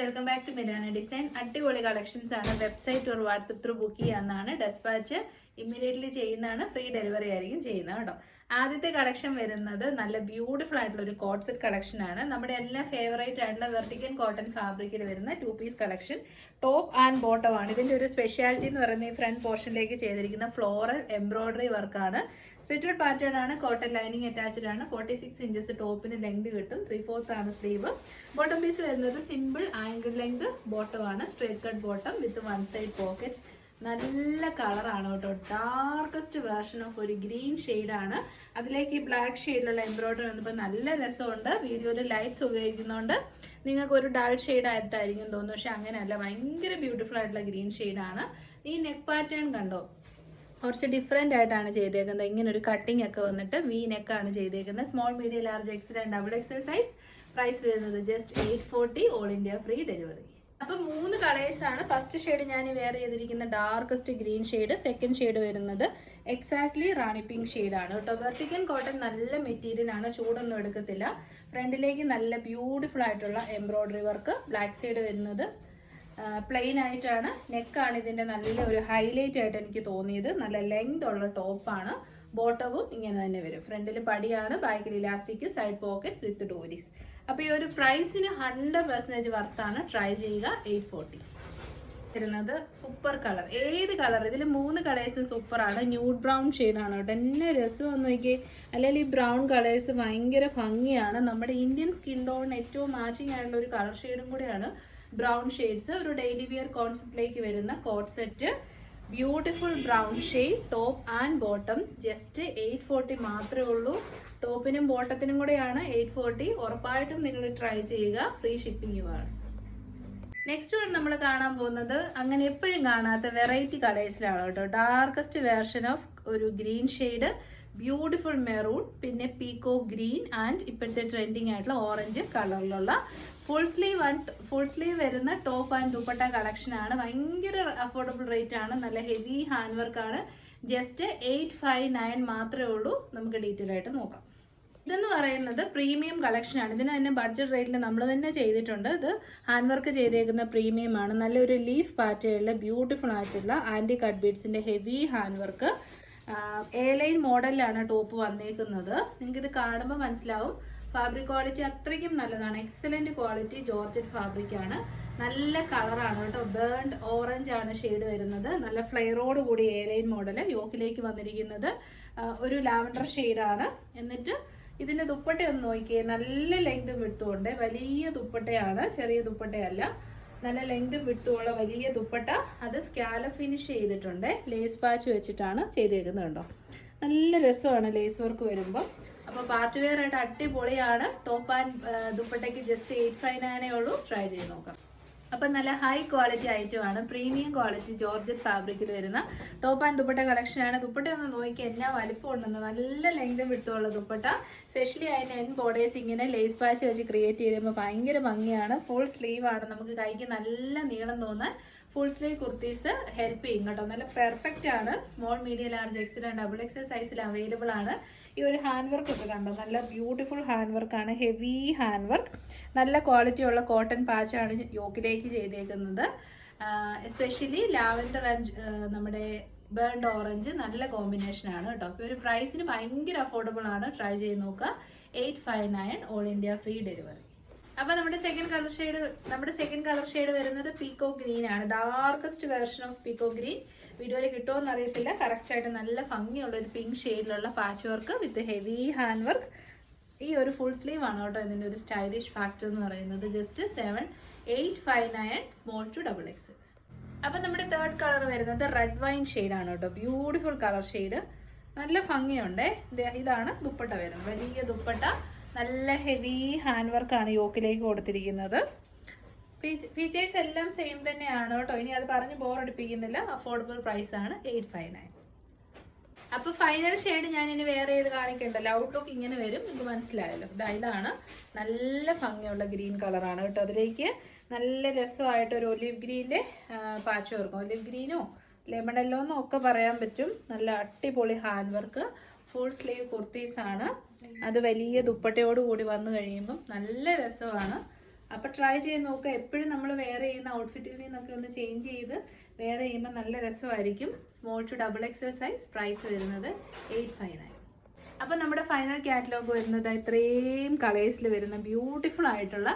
Welcome back to Mirana design അടിപൊളി collections ആണ്. Website ഒരു വാട്സപ്പ് ത്രൂ ബുക്ക് ചെയ്യാന്നാണ് ഡെസ്പാച്ച് ഇമ്മീഡിയറ്റ്ലി ചെയ്യുന്നതാണ്. ഫ്രീ ഡെലിവറി ആയിരിക്കും ചെയ്യുന്നത് കേട്ടോ. ആദ്യത്തെ കളക്ഷൻ വരുന്നത് നല്ല ബ്യൂട്ടിഫുൾ ആയിട്ടുള്ള ഒരു കോട്ട് സെറ്റ് കളക്ഷൻ ആണ്. നമ്മുടെ എല്ലാ ഫേവറേറ്റ് ആയിട്ടുള്ള വെർട്ടിക്കൻ കോട്ടൺ ഫാബ്രിക്കിൽ വരുന്ന two piece collection top and bottom ആണ്. ഇതിന്റെ ഒരു സ്പെഷ്യാലിറ്റി എന്ന് പറയുന്നത് ഈ ഫ്രണ്ട് പോർഷനിലേക്ക് ചെയ്തിരിക്കുന്ന ഫ്ലോറൽ എംബ്രോയിഡറി വർക്കാണ് സ്റ്റിറ്റഡ് പാറ്റേൺ ആണ് കോട്ടൺ ലൈനിങ് അറ്റാച്ച്ഡ് ആണ്. ഫോർട്ടി സിക്സ് ഇഞ്ചസ് ടോപ്പിന് ലെങ്ത് കിട്ടും ത്രീ ഫോർത്ത് ആണ് സ്ലീവ് ബോട്ടം പീസ് വരുന്നത് സിമ്പിൾ ആംഗിൾ ലെങ്ത് ബോട്ടം ആണ് straight cut bottom with one side pocket നല്ല കളറാണ് കേട്ടോ. ഡാർക്കസ്റ്റ് വേർഷൻ ഓഫ് ഒരു ഗ്രീൻ ആണ്. അതിലേക്ക് ഈ ബ്ലാക്ക് ഷെയ്ഡിലുള്ള എംബ്രോയിഡറി വന്നപ്പോൾ നല്ല രസമുണ്ട്. വീഡിയോയിൽ ലൈറ്റ്സ് ഉപയോഗിക്കുന്നതുകൊണ്ട് നിങ്ങൾക്ക് ഒരു ഡൾ ഷെയ്ഡ് ആയിട്ടായിരിക്കും തോന്നുന്നു. പക്ഷെ അങ്ങനെയല്ല ഭയങ്കര ബ്യൂട്ടിഫുൾ ആയിട്ടുള്ള ഗ്രീൻ ആണ്. ഈ നെക്ക് പാറ്റേൺ കണ്ടോ? കുറച്ച് ഡിഫറെന്റ് ആയിട്ടാണ് ചെയ്തേക്കുന്നത്. ഇങ്ങനെ ഒരു കട്ടിംഗ് ഒക്കെ വന്നിട്ട് വി നെക്കാണ് ചെയ്തേക്കുന്നത്. Small medium large XL double XL size price വരുന്നത് just eight forty all India free delivery അപ്പൊ മൂന്ന് കളേഴ്സ് ആണ്. ഫസ്റ്റ് ഷെയ്ഡ് ഞാൻ വെയർ ചെയ്തിരിക്കുന്ന darkest green shade second shade വരുന്നത് എക്സാക്ട്ലി റാണി പിങ്ക് ഷെയ്ഡ് ആണ് കേട്ടോ. വെർട്ടിക്കൻ കോട്ടൺ നല്ല മെറ്റീരിയൽ ആണ് ചൂടൊന്നും എടുക്കത്തില്ല. ഫ്രണ്ടിലേക്ക് നല്ല ബ്യൂട്ടിഫുൾ ആയിട്ടുള്ള എംബ്രോയിഡറി വർക്ക് ബ്ലാക്ക് സൈഡ് വരുന്നത്. പ്ലെയിൻ ആയിട്ടാണ്. നെക്കാണ് ഇതിന്റെ നല്ല ഒരു ഹൈലൈറ്റ് ആയിട്ട് എനിക്ക് തോന്നിയത്. നല്ല ലെങ്ത് ഉള്ള ടോപ്പാണ് ബോട്ടവും ഇങ്ങനെ തന്നെ വരും. ഫ്രണ്ടിൽ പടിയാണ് ബാക്കിൽ ഇലാസ്റ്റിക് സൈഡ് പോക്കറ്റ്സ് വിത്ത് ഡോരീസ് അപ്പൊ ഈ ഒരു പ്രൈസിന് ഹൺഡ്രഡ് പെർസെന്റേജ് വർത്താണ് ട്രൈ ചെയ്യുക എയ്റ്റ് ഫോർട്ടി വരുന്നത് സൂപ്പർ കളർ ഏത് കളർ ഇതിൽ മൂന്ന് കളേഴ്സ് സൂപ്പർ ആണ്. ന്യൂഡ് ബ്രൗൺ ആണ് കേട്ടോ. എന്നെ രസം നോക്കി അല്ലെങ്കിൽ ഈ ബ്രൗൺ കളേഴ്സ് ഭയങ്കര ഭംഗിയാണ്. നമ്മുടെ ഇന്ത്യൻ സ്കിൻ ടോണിന് ഏറ്റവും മാച്ചിങ് ആയിട്ടുള്ള ഒരു കളർ ഷെയ്ഡും കൂടെയാണ് ബ്രൗൺ ഷെയ്ഡ്സ് ഒരു ഡെയിലി വിയർ കോൺസെപ്റ്റിലേക്ക് വരുന്ന coat set beautiful brown shade top and bottom just eight forty മാത്രമേ ഉള്ളൂ. ടോപ്പിനും ബോട്ടത്തിനും കൂടെയാണ് എയ്റ്റ് ഫോർട്ടി. ഉറപ്പായിട്ടും നിങ്ങൾ ട്രൈ ചെയ്യുക. ഫ്രീ ഷിപ്പിംഗുമാണ് നെക്സ്റ്റ് വൺ നമ്മൾ കാണാൻ പോകുന്നത് അങ്ങനെ എപ്പോഴും കാണാത്ത വെറൈറ്റി കളേഴ്സിലാണ് കേട്ടോ. ഡാർക്കസ്റ്റ് വേർഷൻ ഓഫ് ഒരു ഗ്രീൻ ഷെയ്ഡ് ബ്യൂട്ടിഫുൾ മെറൂൺ പിന്നെ പീക്കോ ഗ്രീൻ ആൻഡ് ഇപ്പോഴത്തെ ട്രെൻഡിങ് ആയിട്ടുള്ള ഓറഞ്ച് കളറിലുള്ള full sleeve and full sleeve വരുന്ന ടോപ്പ് ആൻഡ് ദുപ്പട്ട കളക്ഷൻ ആണ്. ഭയങ്കര അഫോർഡബിൾ റേറ്റ് ആണ്. നല്ല ഹെവി ഹാൻഡ് വർക്ക് ആണ്. ജസ്റ്റ് എയ്റ്റ് ഫൈവ് നയൻ മാത്രമേ ഉള്ളൂ. നമുക്ക് ഡീറ്റെയിൽ ആയിട്ട് നോക്കാം. ഇതെന്ന് പറയുന്നത് പ്രീമിയം കളക്ഷൻ ആണ്. ഇതിന് തന്നെ ബഡ്ജറ്റ് റേറ്റിൽ നമ്മൾ തന്നെ ചെയ്തിട്ടുണ്ട്. ഇത് ഹാൻഡ് വർക്ക് ചെയ്തേക്കുന്ന പ്രീമിയം ആണ്. നല്ലൊരു ലീഫ് പാറ്റേണിൽ ബ്യൂട്ടിഫുൾ ആയിട്ടുള്ള anti cut ബീഡ്സിന്റെ heavy hand work A line മോഡലിലാണ് top വന്നേക്കുന്നത്. നിങ്ങൾക്ക് ഇത് കാണുമ്പോൾ മനസ്സിലാവും. ഫാബ്രിക് ക്വാളിറ്റി അത്രയ്ക്കും നല്ലതാണ്. എക്സലന്റ് ക്വാളിറ്റി ജോർജറ്റ് ഫാബ്രിക് ആണ്. നല്ല കളറാണ് കേട്ടോ. ബേൺഡ് ഓറഞ്ച് ആണ് ഷെയ്ഡ് വരുന്നത്. നല്ല ഫ്ലെയറോട് കൂടി എ ലൈൻ മോഡൽ യോക്കിലേക്ക് വന്നിരിക്കുന്നത്. ഒരു ലാവൻഡർ ഷെയ്ഡാണ് എന്നിട്ട് ഇതിന്റെ ദുപ്പട്ട ഒന്ന് നോക്കിയേ. നല്ല ലെങ്തും വിട്ടുകൊണ്ട് വലിയ ദുപ്പട്ടയാണ് ചെറിയ ദുപ്പട്ടയല്ല. നല്ല ലെങ്തും വിട്ടുമുള്ള വലിയ ദുപ്പട്ട അത് സ്കാല ഫിനിഷ് ചെയ്തിട്ടുണ്ട്. ലേസ് പാച്ച് വെച്ചിട്ടാണ് ചെയ്തേക്കുന്നത് കേട്ടോ നല്ല രസമാണ് ലേസ് വർക്ക് വരുമ്പോൾ അപ്പോൾ പാർട്ടി വെയർ ആയിട്ട് അടിപൊളിയാണ്. ടോപ്പ് ആൻഡ് ദുപ്പട്ടയ്ക്ക് ജസ്റ്റ് എയ്റ്റ് ഫൈവ് നയനേ ഉള്ളൂ. ട്രൈ ചെയ്ത് നോക്കാം. അപ്പം നല്ല ഹൈ ക്വാളിറ്റി ഐറ്റം ആണ്. പ്രീമിയം ക്വാളിറ്റി ജോർജറ്റ് ഫാബ്രിക്കിൽ വരുന്ന ടോപ്പ് ആൻഡ് ദുപ്പട്ട കളക്ഷനാണ് ദുപ്പട്ട ഒന്ന് നോക്കി എന്നാ വലിപ്പം ഉണ്ടെന്ന് നല്ല ലെങ്തും വിട്ടുള്ള ദുപ്പട്ട. സ്പെഷ്യലി അതിന് എൻ ബോർഡേഴ്സ് ഇങ്ങനെ ലേസ് പാച്ച് വെച്ച് ക്രിയേറ്റ് ചെയ്തപ്പോൾ ഭയങ്കര ഭംഗിയാണ്. ഫുൾ സ്ലീവ് ആണ്. നമുക്ക് കൈക്ക് നല്ല നീളം തോന്നാൻ ഫുൾ സ്ലീവ് കുർത്തീസ് ഹെൽപ്പ് ചെയ്യും കേട്ടോ. നല്ല പെർഫെക്റ്റ് ആണ്. Small medium large XL double XL സൈസിൽ അവൈലബിൾ ആണ്. ഈ ഒരു ഹാൻഡ് വർക്ക് ഒക്കെ കണ്ടോ? നല്ല ബ്യൂട്ടിഫുൾ ഹാൻഡ് വർക്കാണ് ഹെവി ഹാൻഡ് വർക്ക് നല്ല ക്വാളിറ്റി ഉള്ള കോട്ടൺ പാച്ചാണ് യോക്കിലേക്ക് ചെയ്തേക്കുന്നത്. എസ്പെഷ്യലി ലാവൻഡർ ആൻഡ് നമ്മുടെ ബേൺഡ് ഓറഞ്ച് നല്ല കോമ്പിനേഷൻ ആണ് കേട്ടോ. അപ്പോൾ ഒരു പ്രൈസിന് ഭയങ്കര അഫോർഡബിൾ ആണ്. ട്രൈ ചെയ്ത് നോക്കുക. Eight five nine all India free delivery അപ്പൊ നമ്മുടെ സെക്കൻഡ് കളർ ഷെയ്ഡ് നമ്മുടെ സെക്കൻഡ് കളർ ഷെയ്ഡ് വരുന്നത് പീക്കോ ഗ്രീൻ ആണ്. Darkest version of peacock green വീഡിയോയിൽ കിട്ടുമോ അറിയത്തില്ല. കറക്റ്റ് ആയിട്ട് നല്ല ഭംഗിയുള്ള ഒരു pink ഷെയ്ഡിലുള്ള patch work with heavy hand work ഈ ഒരു ഫുൾ സ്ലീവ് ആണ് കേട്ടോ ഇതിന്റെ ഒരു സ്റ്റൈലിഷ് ഫാക്ടർ എന്ന് പറയുന്നത്. Just seven eight five nine small to double X അപ്പൊ നമ്മുടെ തേർഡ് കളർ വരുന്നത് റെഡ് വൈൻ ആണ് കേട്ടോ. ബ്യൂട്ടിഫുൾ കളർ ഷെയ്ഡ് നല്ല ഭംഗിയുണ്ട്. ഇതാണ് ദുപ്പട്ട വരുന്നത്. വലിയ ദുപ്പട്ട. നല്ല ഹെവി ഹാൻഡ് വർക്കാണ് യോക്കിലേക്ക് കൊടുത്തിരിക്കുന്നത്. ഫീച്ചേഴ്സ് എല്ലാം സെയിം തന്നെയാണ് കേട്ടോ. ഇനി അത് പറഞ്ഞ് ബോറടിപ്പിക്കുന്നില്ല അഫോർഡബിൾ പ്രൈസ് ആണ് എയ്റ്റ് ഫൈവ് നയൻ അപ്പൊ ഫൈനൽ ഷെയ്ഡ് ഞാൻ ഇനി വേറെ ഏത് കാണിക്കണ്ടല്ലോ? ഔട്ട്ലുക്ക് ഇങ്ങനെ വരും. ഇത് മനസ്സിലായല്ലോ. ഇതാ ഇതാണ്. നല്ല ഭംഗിയുള്ള ഗ്രീൻ കളറാണ് കേട്ടോ. അതിലേക്ക് നല്ല രസമായിട്ട് ഒരു ഒലിവ് ഗ്രീന്റെ പാച്ച് വർക്കും ഒലിവ് ഗ്രീനോ ലെമൺ എല്ലോ എന്നോ ഒക്കെ പറയാൻ പറ്റും. നല്ല അടിപൊളി hand work full sleeve kurtis ആണ്. അത് വലിയ ദുപ്പട്ടയോട് കൂടി വന്നു കഴിയുമ്പം നല്ല രസമാണ്. അപ്പോൾ ട്രൈ ചെയ്ത് നോക്കുക എപ്പോഴും നമ്മൾ വെയർ ചെയ്യുന്ന ഔട്ട്ഫിറ്റിൽ നിന്നൊക്കെ ഒന്ന് ചേഞ്ച് ചെയ്ത് വെയർ ചെയ്യുമ്പോൾ നല്ല രസമായിരിക്കും. Small to double XL size price വരുന്നത് എയ്റ്റ് ഫൈവ് നയൻ അപ്പം നമ്മുടെ ഫൈനൽ കാറ്റലോഗ് വരുന്നത് ഇത്രയും കളേഴ്സിൽ വരുന്ന ബ്യൂട്ടിഫുൾ ആയിട്ടുള്ള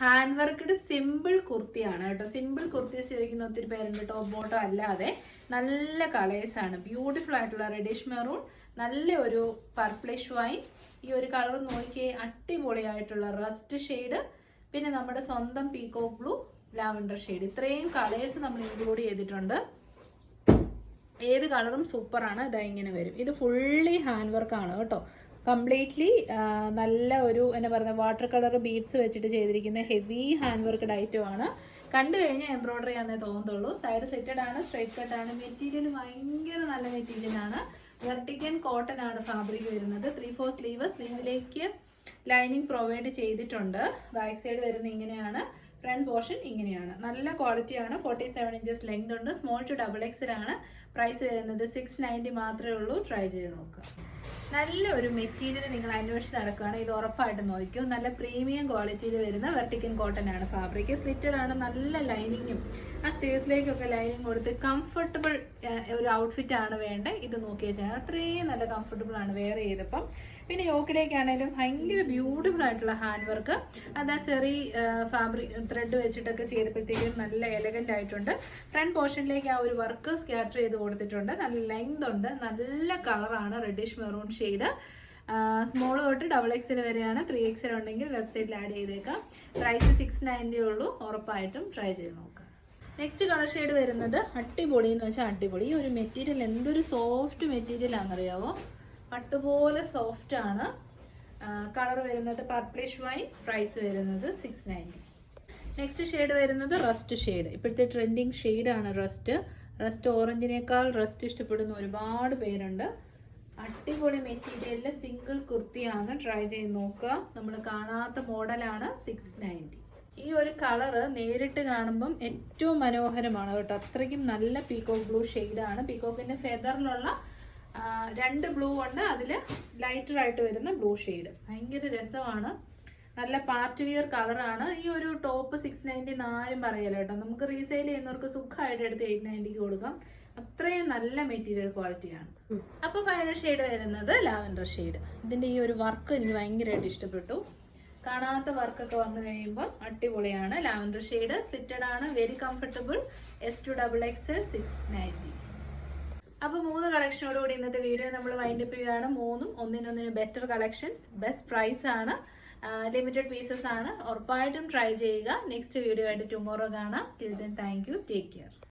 ഹാൻഡ് വർക്ക്ഡ് സിമ്പിൾ കുർത്തിയാണ് കേട്ടോ. സിമ്പിൾ കുർത്തീസ് ചോദിക്കുന്ന ഒത്തിരി പേരുണ്ട്. ടോപ്പ് ബോട്ടോ അല്ലാതെ നല്ല കളേഴ്സാണ് ബ്യൂട്ടിഫുൾ ആയിട്ടുള്ള റെഡിഷ് മെറൂൺ നല്ല ഒരു പർപ്പിളിഷ് വൈൻ ഈ ഒരു കളർ നോക്കിയേ അടിപൊളിയായിട്ടുള്ള റസ്റ്റ് ഷെയ്ഡ് പിന്നെ നമ്മുടെ സ്വന്തം പീക്കോ ബ്ലൂ ലാവൻഡർ ഷെയ്ഡ്. ഇത്രയും കളേഴ്സ് നമ്മൾ ഇൻക്ലൂഡ് ചെയ്തിട്ടുണ്ട്. ഏത് കളറും സൂപ്പറാണ്. ഇതാ ഇങ്ങനെ വരും. ഇത് ഫുള്ളി ഹാൻഡ് വർക്കാണ് കേട്ടോ. കംപ്ലീറ്റ്ലി നല്ല ഒരു എന്നാ പറയുക വാട്ടർ കളർ ബീഡ്സ് വെച്ചിട്ട് ചെയ്തിരിക്കുന്ന ഹെവി ഹാൻഡ് വർക്ക്ഡ് ഐറ്റം ആണ്. കണ്ടു കഴിഞ്ഞാൽ എംബ്രോയിഡറി ആണെന്നേ തോന്നത്തുള്ളൂ. സൈഡ് സെറ്റഡ് ആണ് സ്ട്രൈറ്റ് കട്ട് ആണ്. മെറ്റീരിയൽ ഭയങ്കര നല്ല മെറ്റീരിയൽ ആണ്. വെർട്ടിക്കൻ കോട്ടൺ ആണ് ഫാബ്രിക് വരുന്നത്. ത്രീ ഫോർ സ്ലീവ് സ്ലീവിലേക്ക് ലൈനിങ് പ്രൊവൈഡ് ചെയ്തിട്ടുണ്ട്. ബാക്ക് സൈഡ് വരുന്ന ഇങ്ങനെയാണ്. ഫ്രണ്ട് പോർഷൻ ഇങ്ങനെയാണ്. നല്ല ക്വാളിറ്റിയാണ് ഫോർട്ടി സെവൻ ഇഞ്ചസ് ലെങ്ത് ഉണ്ട്. സ്മോൾ ടു ഡബിൾ എക്സിലാണ് പ്രൈസ് വരുന്നത്. സിക്സ് നയന്റി മാത്രമേ ഉള്ളൂ. ട്രൈ ചെയ്ത് നോക്കുക. നല്ല ഒരു മെറ്റീരിയൽ നിങ്ങൾ അന്വേഷിച്ച് നടക്കുകയാണ്. ഇത് ഉറപ്പായിട്ട് നോക്കും നല്ല പ്രീമിയം ക്വാളിറ്റിയിൽ വരുന്ന വെർട്ടിക്കൻ കോട്ടൺ ആണ്. ഫാബ്രിക് സ്ലിറ്റഡ് ആണ്. നല്ല ലൈനിങ്ങും ആ സ്ലീവ്സിലേക്കൊക്കെ ലൈനിങ് കൊടുത്ത് കംഫർട്ടബിൾ ഒരു ഔട്ട്ഫിറ്റ് ആണ് വേണ്ടത് ഇത് നോക്കിയാൽ ചെയ്യാൻ അത്രയും നല്ല കംഫർട്ടബിൾ ആണ് വെയർ ചെയ്തപ്പം. പിന്നെ യോക്കിലേക്കാണെങ്കിലും ഭയങ്കര ബ്യൂട്ടിഫുൾ ആയിട്ടുള്ള ഹാൻഡ് വർക്ക് അത് ആ ചെറി ഫാബ്രിക് ത്രെഡ് വെച്ചിട്ടൊക്കെ ചെയ്തപ്പോഴത്തേക്കും നല്ല എലഗന്റ് ആയിട്ടുണ്ട്. ഫ്രണ്ട് പോർഷനിലേക്ക് ആ ഒരു വർക്ക് സ്കാറ്റർ ചെയ്ത് കൊടുത്തിട്ടുണ്ട്. നല്ല ലെങ്ത് ഉണ്ട്. നല്ല കളറാണ് റെഡിഷ് മെറൂൺ ഷെയ്ഡ് സ്മോൾ തൊട്ട് ഡബിൾ എക്സൽ വരെയാണ്. ത്രീ എക്സൽ ഉണ്ടെങ്കിൽ വെബ്സൈറ്റിൽ ആഡ് ചെയ്തേക്കാം. പ്രൈസ് സിക്സ് നയന്റി ഉള്ളൂ. ഉറപ്പായിട്ടും ട്രൈ ചെയ്ത് നോക്കാം. നെക്സ്റ്റ് കളർ ഷെയ്ഡ് വരുന്നത് അട്ടിപൊളി എന്ന് വെച്ചാൽ അട്ടിപൊളി. ഈ ഒരു മെറ്റീരിയൽ എന്തൊരു സോഫ്റ്റ് മെറ്റീരിയൽ ആണെന്നറിയാവോ? പട്ടുപോലെ സോഫ്റ്റ് ആണ്. കളർ വരുന്നത് പർപ്പിളിഷ് വൈൻ പ്രൈസ് വരുന്നത് സിക്സ് നയന്റി നെക്സ്റ്റ് ഷെയ്ഡ് വരുന്നത് റസ്റ്റ് ഷെയ്ഡ് ഇപ്പോഴത്തെ ട്രെൻഡിങ് ആണ് റസ്റ്റ് റസ്റ്റ് ഓറഞ്ചിനേക്കാൾ റസ്റ്റ് ഇഷ്ടപ്പെടുന്ന ഒരുപാട് പേരുണ്ട്. അട്ടിപൊളി മെറ്റീരിയലിൽ സിംഗിൾ കുർത്തിയാണ് ട്രൈ ചെയ്ത് നോക്കുക. നമ്മൾ കാണാത്ത മോഡലാണ് സിക്സ് നയന്റി ഈ ഒരു കളറ് നേരിട്ട് കാണുമ്പം ഏറ്റവും മനോഹരമാണ് കേട്ടോ. അത്രയ്ക്കും നല്ല പീക്കോക്ക് ബ്ലൂ ഷെയ്ഡാണ് പീകോക്കിന്റെ ഫെദറിലുള്ള രണ്ട് ബ്ലൂ ഉണ്ട്. അതിൽ ലൈറ്ററായിട്ട് വരുന്ന ബ്ലൂ ഷെയ്ഡ് ഭയങ്കര രസമാണ്. നല്ല പാർട്ട് വിയർ കളറാണ് ഈ ഒരു ടോപ്പ് സിക്സ് നയന്റി നാലും പറയല്ലോ കേട്ടോ. നമുക്ക് റീസെയിൽ ചെയ്യുന്നവർക്ക് സുഖമായിട്ട് എടുത്ത് എയ്റ്റ് നയന്റിക്ക് കൊടുക്കാം. അത്രയും നല്ല മെറ്റീരിയൽ ക്വാളിറ്റിയാണ് അപ്പോൾ ഫൈനൽ ഷെയ്ഡ് വരുന്നത് ലാവൻഡർ ഷെയ്ഡ് ഇതിന്റെ ഈ ഒരു വർക്ക് എനിക്ക് ഭയങ്കരമായിട്ട് ഇഷ്ടപ്പെട്ടു. കാണാത്ത വർക്കൊക്കെ വന്നു കഴിയുമ്പോൾ അടിപൊളിയാണ്. ലാവൻഡർ ഷെയ്ഡ് സ്ലിറ്റഡ് ആണ് very comfortable S to double X L six ninety അപ്പോൾ മൂന്ന് കളക്ഷനോടുകൂടി ഇന്നത്തെ വീഡിയോ നമ്മൾ വൈൻഡ് അപ്പ് ചെയ്യുകയാണ്. മൂന്നും ഒന്നിനൊന്നിന് ബെറ്റർ കളക്ഷൻസ് ബെസ്റ്റ് പ്രൈസ് ആണ്. ലിമിറ്റഡ് പീസസ് ആണ്. ഉറപ്പായിട്ടും ട്രൈ ചെയ്യുക. നെക്സ്റ്റ് വീഡിയോ ആയിട്ട് ടുമോറോ കാണാം. Till then thank you take care